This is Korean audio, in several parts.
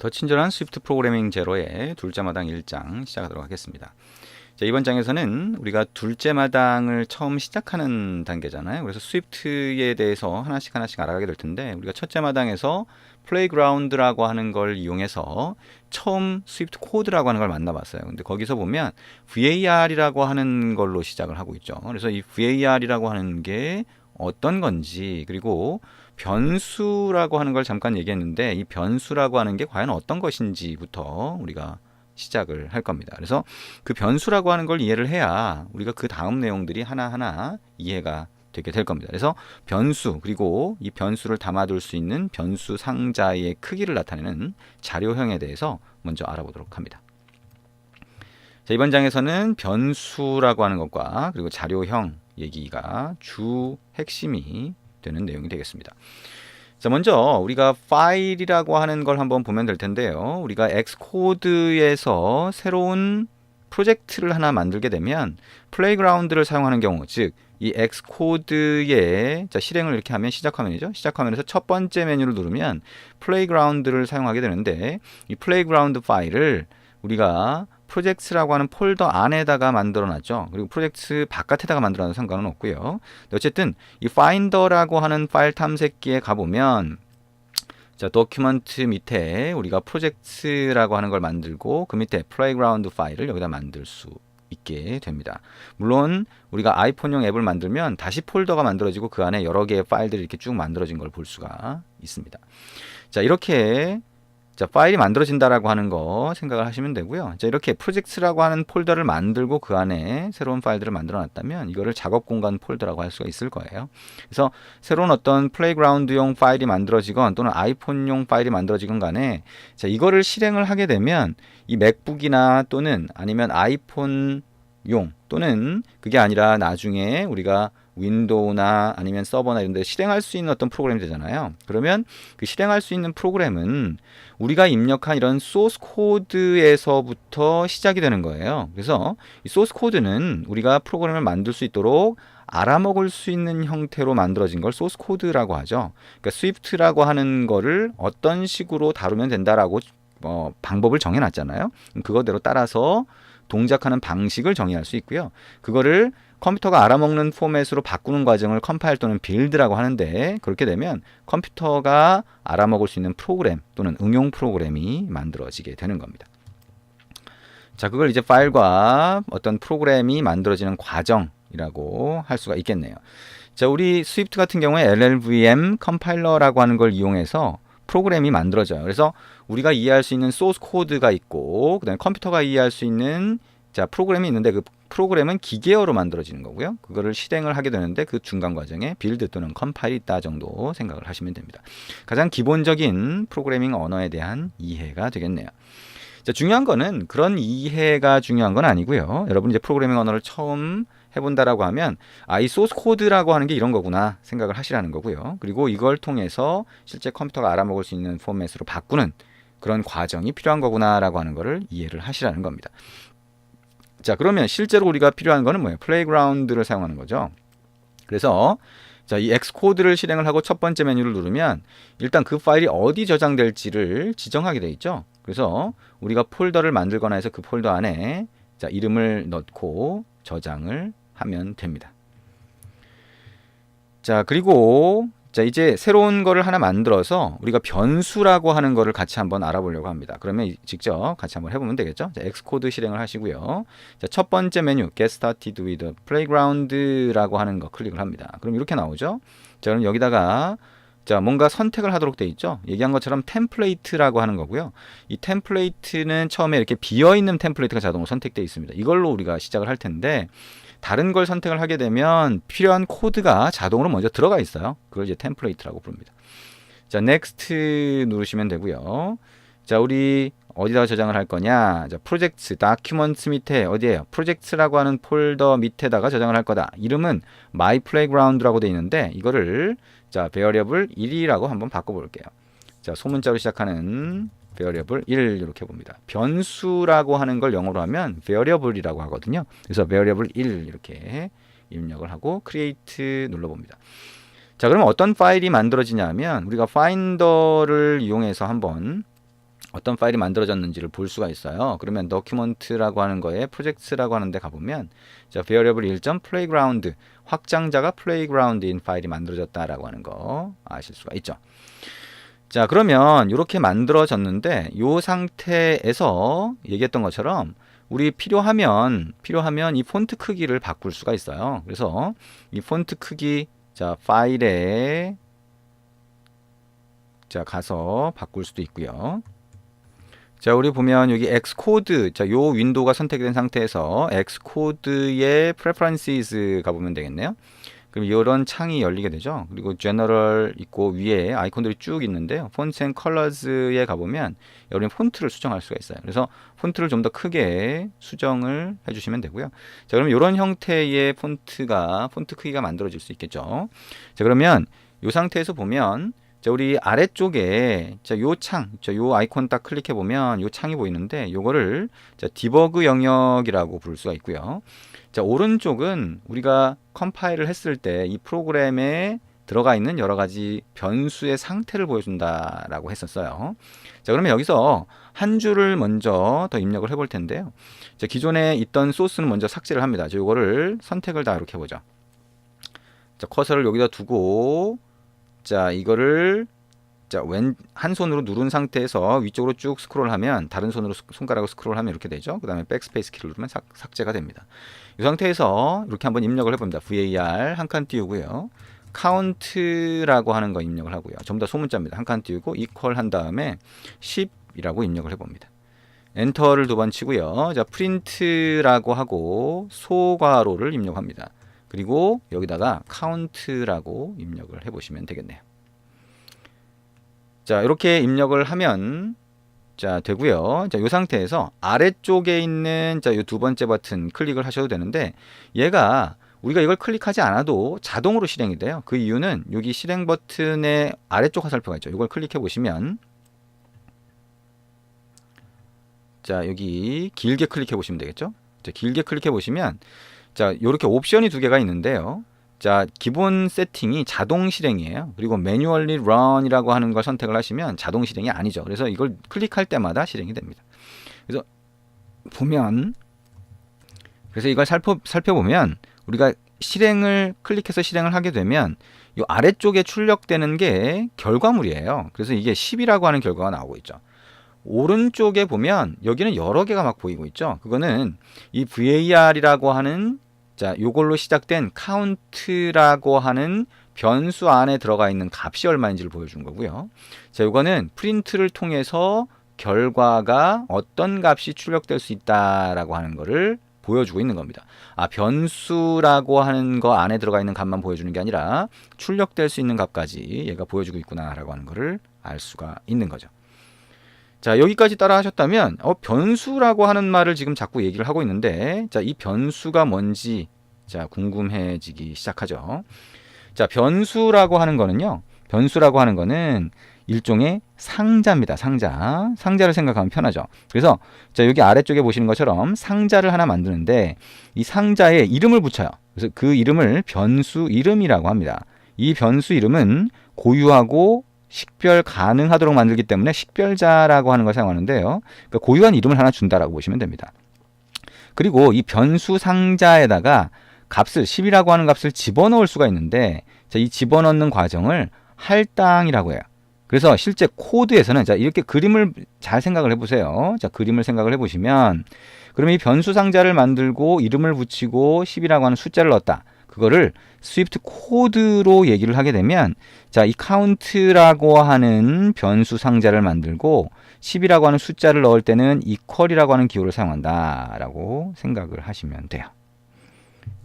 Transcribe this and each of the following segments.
더 친절한 스위프트 프로그래밍 제로의 둘째 마당 1장 시작하도록 하겠습니다. 자, 이번 장에서는 우리가 둘째 마당을 처음 시작하는 단계잖아요. 그래서 스위프트에 대해서 하나씩 하나씩 알아가게 될 텐데 우리가 첫째 마당에서 플레이그라운드라고 하는 걸 이용해서 처음 스위프트 코드라고 하는 걸 만나봤어요. 근데 거기서 보면 VAR이라고 하는 걸로 시작을 하고 있죠. 그래서 이 VAR이라고 하는 게 어떤 건지 그리고 변수라고 하는 걸 잠깐 얘기했는데 이 변수라고 하는 게 과연 어떤 것인지부터 우리가 시작을 할 겁니다. 그래서 그 변수라고 하는 걸 이해를 해야 우리가 그 다음 내용들이 하나하나 이해가 되게 될 겁니다. 그래서 변수 그리고 이 변수를 담아둘 수 있는 변수 상자의 크기를 나타내는 자료형에 대해서 먼저 알아보도록 합니다. 자, 이번 장에서는 변수라고 하는 것과 그리고 자료형 얘기가 주 핵심이 되는 내용이 되겠습니다. 자, 먼저 우리가 파일이라고 하는 걸 한번 보면 될 텐데요. 우리가 엑스코드에서 새로운 프로젝트를 하나 만들게 되면 플레이그라운드를 사용하는 경우, 즉 이 엑스코드에 자, 실행을 이렇게 하면 시작 화면이죠. 시작 화면에서 첫 번째 메뉴를 누르면 플레이그라운드를 사용하게 되는데 이 플레이그라운드 파일을 우리가 프로젝트라고 하는 폴더 안에다가 만들어 놨죠. 그리고 프로젝트 바깥에다가 만들어 놔도 상관은 없고요. 어쨌든 이 파인더라고 하는 파일 탐색기에 가보면 자, 도큐먼트 밑에 우리가 프로젝트라고 하는 걸 만들고 그 밑에 플레이그라운드 파일을 여기다 만들 수 있게 됩니다. 물론 우리가 아이폰용 앱을 만들면 다시 폴더가 만들어지고 그 안에 여러 개의 파일들이 이렇게 쭉 만들어진 걸 볼 수가 있습니다. 자, 이렇게 자, 파일이 만들어진다라고 하는 거 생각을 하시면 되고요. 자, 이렇게 프로젝트라고 하는 폴더를 만들고 그 안에 새로운 파일들을 만들어 놨다면 이거를 작업 공간 폴더라고 할 수가 있을 거예요. 그래서 새로운 어떤 플레이그라운드용 파일이 만들어지건 또는 아이폰용 파일이 만들어지건 간에 자, 이거를 실행을 하게 되면 이 맥북이나 또는 아니면 아이폰용 또는 그게 아니라 나중에 우리가 윈도우나 아니면 서버나 이런 데 실행할 수 있는 어떤 프로그램이 되잖아요. 그러면 그 실행할 수 있는 프로그램은 우리가 입력한 이런 소스 코드에서부터 시작이 되는 거예요. 그래서 이 소스 코드는 우리가 프로그램을 만들 수 있도록 알아먹을 수 있는 형태로 만들어진 걸 소스 코드라고 하죠. 그러니까 스위프트라고 하는 거를 어떤 식으로 다루면 된다라고 어, 방법을 정해놨잖아요. 그거대로 따라서 동작하는 방식을 정의할 수 있고요. 그거를 컴퓨터가 알아먹는 포맷으로 바꾸는 과정을 컴파일 또는 빌드라고 하는데 그렇게 되면 컴퓨터가 알아먹을 수 있는 프로그램 또는 응용 프로그램이 만들어지게 되는 겁니다. 자, 그걸 이제 파일과 어떤 프로그램이 만들어지는 과정이라고 할 수가 있겠네요. 자, 우리 스위프트 같은 경우에 LLVM 컴파일러라고 하는 걸 이용해서 프로그램이 만들어져요. 그래서 우리가 이해할 수 있는 소스 코드가 있고 그다음에 컴퓨터가 이해할 수 있는 자 프로그램이 있는데 그 프로그램은 기계어로 만들어지는 거고요. 그거를 실행을 하게 되는데 그 중간 과정에 빌드 또는 컴파일이 있다 정도 생각을 하시면 됩니다. 가장 기본적인 프로그래밍 언어에 대한 이해가 되겠네요. 자, 중요한 거는 그런 이해가 중요한 건 아니고요. 여러분 이제 프로그래밍 언어를 처음 해본다라고 하면 아이 소스 코드라고 하는 게 이런 거구나 생각을 하시라는 거고요. 그리고 이걸 통해서 실제 컴퓨터가 알아먹을 수 있는 포맷으로 바꾸는 그런 과정이 필요한 거구나라고 하는 거를 이해를 하시라는 겁니다. 자, 그러면 실제로 우리가 필요한 거는 뭐예요? 플레이그라운드를 사용하는 거죠. 그래서 자, 이 엑스코드를 실행을 하고 첫 번째 메뉴를 누르면 일단 그 파일이 어디 저장될지를 지정하게 돼 있죠. 그래서 우리가 폴더를 만들거나 해서 그 폴더 안에 자, 이름을 넣고 저장을 하면 됩니다. 자, 그리고 자, 이제 새로운 거를 하나 만들어서 우리가 변수라고 하는 거를 같이 한번 알아보려고 합니다. 그러면 직접 같이 한번 해보면 되겠죠? 자, 엑스코드 실행을 하시고요. 자, 첫 번째 메뉴, Get Started with Playground라고 하는 거 클릭을 합니다. 그럼 이렇게 나오죠? 자, 그럼 여기다가 자, 뭔가 선택을 하도록 돼 있죠? 얘기한 것처럼 템플레이트라고 하는 거고요. 이 템플레이트는 처음에 이렇게 비어 있는 템플레이트가 자동으로 선택되어 있습니다. 이걸로 우리가 시작을 할 텐데, 다른 걸 선택을 하게 되면 필요한 코드가 자동으로 먼저 들어가 있어요. 그걸 이제 템플레이트라고 부릅니다. 자, next 누르시면 되고요. 자, 우리 어디다 저장을 할 거냐? 자, 프로젝트 다큐먼트 밑에 어디에요? 프로젝트라고 하는 폴더 밑에다가 저장을 할 거다. 이름은 my playground라고 돼 있는데 이거를 자, variable 1이라고 한번 바꿔 볼게요. 자, 소문자로 시작하는 variable 1 이렇게 봅니다. 변수라고 하는 걸 영어로 하면 variable이라고 하거든요. 그래서 variable 1 이렇게 입력을 하고 create 눌러 봅니다. 자, 그러면 어떤 파일이 만들어지냐면 우리가 finder를 이용해서 한번 어떤 파일이 만들어졌는지를 볼 수가 있어요. 그러면 document라고 하는 거에 projects라고 하는 데 가보면 자, variable 1점 playground 확장자가 playground인 파일이 만들어졌다라고 하는 거 아실 수가 있죠. 자, 그러면 이렇게 만들어졌는데 이 상태에서 얘기했던 것처럼 우리 필요하면 필요하면 이 폰트 크기를 바꿀 수가 있어요. 그래서 이 폰트 크기 자, 파일에 자, 가서 바꿀 수도 있고요. 자, 우리 보면 여기 X코드, 자, 요 윈도우가 선택된 상태에서 X코드의 Preferences 가 보면 되겠네요. 그럼 이런 창이 열리게 되죠. 그리고 General 있고 위에 아이콘들이 쭉 있는데요. Fonts and Colors에 가보면 여러분이 폰트를 수정할 수가 있어요. 그래서 폰트를 좀 더 크게 수정을 해주시면 되고요. 자, 그러면 이런 형태의 폰트가 폰트 크기가 만들어질 수 있겠죠. 자, 그러면 이 상태에서 보면 자, 우리 아래쪽에 자, 요 창, 자, 요 아이콘 딱 클릭해 보면 요 창이 보이는데 요거를 자, 디버그 영역이라고 부를 수가 있고요. 자, 오른쪽은 우리가 컴파일을 했을 때 이 프로그램에 들어가 있는 여러 가지 변수의 상태를 보여준다라고 했었어요. 자, 그러면 여기서 한 줄을 먼저 더 입력을 해볼 텐데요. 자, 기존에 있던 소스는 먼저 삭제를 합니다. 자, 요거를 선택을 다 이렇게 해보죠. 자, 커서를 여기다 두고 자, 이거를 자, 왼 한 손으로 누른 상태에서 위쪽으로 쭉 스크롤하면 다른 손으로 스- 손가락으로 스크롤하면 이렇게 되죠. 그다음에 백스페이스 키를 누르면 삭, 삭제가 됩니다. 이 상태에서 이렇게 한번 입력을 해 봅니다. var 한 칸 띄우고요. count라고 하는 거 입력을 하고요. 전부 다 소문자입니다. 한 칸 띄우고 equal 한 다음에 10이라고 입력을 해 봅니다. 엔터를 두 번 치고요. 자, 프린트라고 하고 소괄호를 입력합니다. 그리고 여기다가 count라고 입력을 해보시면 되겠네요. 자, 이렇게 입력을 하면 자, 되고요. 자, 이 상태에서 아래쪽에 있는 자, 이 두 번째 버튼 클릭을 하셔도 되는데 얘가 우리가 이걸 클릭하지 않아도 자동으로 실행이 돼요. 그 이유는 여기 실행 버튼의 아래쪽 화살표가 있죠. 이걸 클릭해 보시면 자, 여기 길게 클릭해 보시면 되겠죠? 자, 길게 클릭해 보시면 자, 요렇게 옵션이 두 개가 있는데요. 자, 기본 세팅이 자동 실행이에요. 그리고 매뉴얼리 run이라고 하는 걸 선택을 하시면 자동 실행이 아니죠. 그래서 이걸 클릭할 때마다 실행이 됩니다. 그래서 보면 그래서 이걸 살펴 살펴보면 우리가 실행을 클릭해서 실행을 하게 되면 이 아래쪽에 출력되는 게 결과물이에요. 그래서 이게 10이라고 하는 결과가 나오고 있죠. 오른쪽에 보면 여기는 여러 개가 막 보이고 있죠. 그거는 이 var이라고 하는 자, 요걸로 시작된 count라고 하는 변수 안에 들어가 있는 값이 얼마인지를 보여준 거고요. 자, 요거는 프린트를 통해서 결과가 어떤 값이 출력될 수 있다라고 하는 거를 보여주고 있는 겁니다. 아, 변수라고 하는 거 안에 들어가 있는 값만 보여주는 게 아니라 출력될 수 있는 값까지 얘가 보여주고 있구나라고 하는 거를 알 수가 있는 거죠. 자, 여기까지 따라 하셨다면, 어, 변수라고 하는 말을 지금 자꾸 얘기를 하고 있는데, 자, 이 변수가 뭔지, 자, 궁금해지기 시작하죠. 자, 변수라고 하는 거는요, 변수라고 하는 거는 일종의 상자입니다. 상자. 상자를 생각하면 편하죠. 그래서, 자, 여기 아래쪽에 보시는 것처럼 상자를 하나 만드는데, 이 상자에 이름을 붙여요. 그래서 그 이름을 변수 이름이라고 합니다. 이 변수 이름은 고유하고 식별 가능하도록 만들기 때문에 식별자라고 하는 걸 사용하는데요. 그러니까 고유한 이름을 하나 준다라고 보시면 됩니다. 그리고 이 변수 상자에다가 값을 10이라고 하는 값을 집어넣을 수가 있는데 자, 이 집어넣는 과정을 할당이라고 해요. 그래서 실제 코드에서는 자 이렇게 그림을 잘 생각을 해보세요. 자 그림을 생각을 해보시면 그러면 이 변수 상자를 만들고 이름을 붙이고 10이라고 하는 숫자를 넣었다. 그거를 스위프트 코드로 얘기를 하게 되면 자, 이 count라고 하는 변수 상자를 만들고 10이라고 하는 숫자를 넣을 때는 equal이라고 하는 기호를 사용한다라고 생각을 하시면 돼요.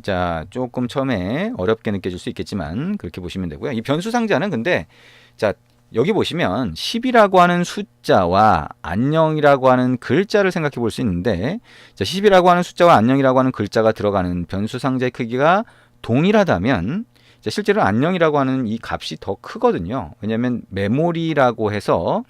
자, 조금 처음에 어렵게 느껴질 수 있겠지만 그렇게 보시면 되고요. 이 변수 상자는 근데 자, 여기 보시면 10이라고 하는 숫자와 안녕이라고 하는 글자를 생각해 볼 수 있는데 자, 10이라고 하는 숫자와 안녕이라고 하는 글자가 들어가는 변수 상자의 크기가 동일하다면 자, 실제로 안녕이라고 하는 이 값이 더 크거든요. 왜냐하면 메모리라고 해서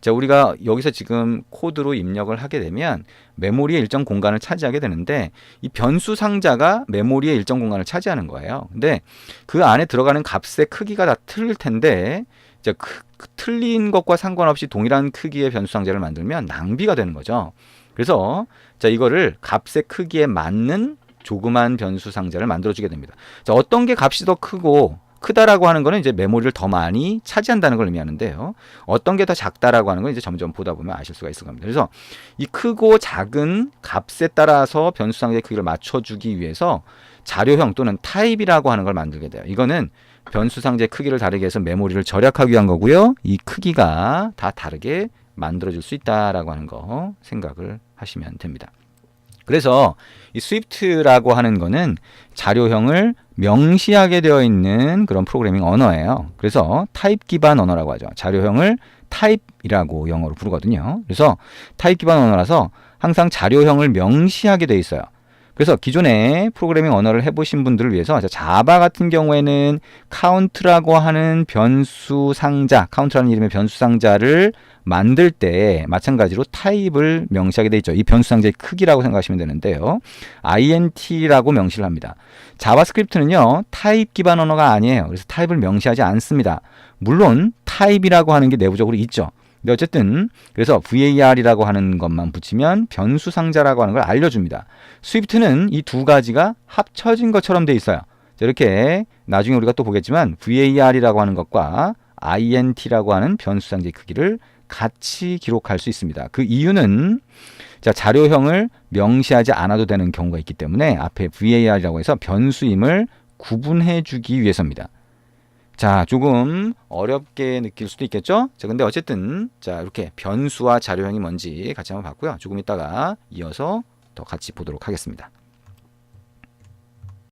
자, 우리가 여기서 지금 코드로 입력을 하게 되면 메모리의 일정 공간을 차지하게 되는데 이 변수 상자가 메모리의 일정 공간을 차지하는 거예요. 근데 그 안에 들어가는 값의 크기가 다 틀릴 텐데 크, 크- 틀린 것과 상관없이 동일한 크기의 변수 상자를 만들면 낭비가 되는 거죠. 그래서 자, 이거를 값의 크기에 맞는 조그만 변수 상자를 만들어 주게 됩니다. 자, 어떤 게 값이 더 크고 크다라고 하는 거는 이제 메모리를 더 많이 차지한다는 걸 의미하는데요. 어떤 게 더 작다라고 하는 건 이제 점점 보다 보면 아실 수가 있을 겁니다. 그래서 이 크고 작은 값에 따라서 변수 상자의 크기를 맞춰주기 위해서 자료형 또는 타입이라고 하는 걸 만들게 돼요. 이거는 변수 상자의 크기를 다르게 해서 메모리를 절약하기 위한 거고요. 이 크기가 다 다르게 만들어질 수 있다라고 하는 거 생각을 하시면 됩니다. 그래서 이 스위프트라고 하는 거는 자료형을 명시하게 되어 있는 그런 프로그래밍 언어예요. 그래서 타입 기반 언어라고 하죠. 자료형을 타입이라고 영어로 부르거든요. 그래서 타입 기반 언어라서 항상 자료형을 명시하게 돼 있어요. 그래서 기존에 프로그래밍 언어를 해보신 분들을 위해서 자, 자바 같은 경우에는 카운트라고 하는 변수 상자, 카운트라는 이름의 변수 상자를 만들 때 마찬가지로 타입을 명시하게 돼 있죠. 이 변수 상자의 크기라고 생각하시면 되는데요. int라고 명시를 합니다. 자바스크립트는요, 타입 기반 언어가 아니에요. 그래서 타입을 명시하지 않습니다. 물론 타입이라고 하는 게 내부적으로 있죠. 근데 어쨌든 그래서 var이라고 하는 것만 붙이면 변수 상자라고 하는 걸 알려줍니다. 스위프트는 이 두 가지가 합쳐진 것처럼 돼 있어요. 자, 이렇게 나중에 우리가 또 보겠지만 var이라고 하는 것과 int라고 하는 변수 상자의 크기를 같이 기록할 수 있습니다. 그 이유는 자, 자료형을 명시하지 않아도 되는 경우가 있기 때문에 앞에 var이라고 해서 변수임을 구분해 주기 위해서입니다. 자, 조금 어렵게 느낄 수도 있겠죠? 자, 근데 어쨌든 자, 이렇게 변수와 자료형이 뭔지 같이 한번 봤고요. 조금 이따가 이어서 더 같이 보도록 하겠습니다.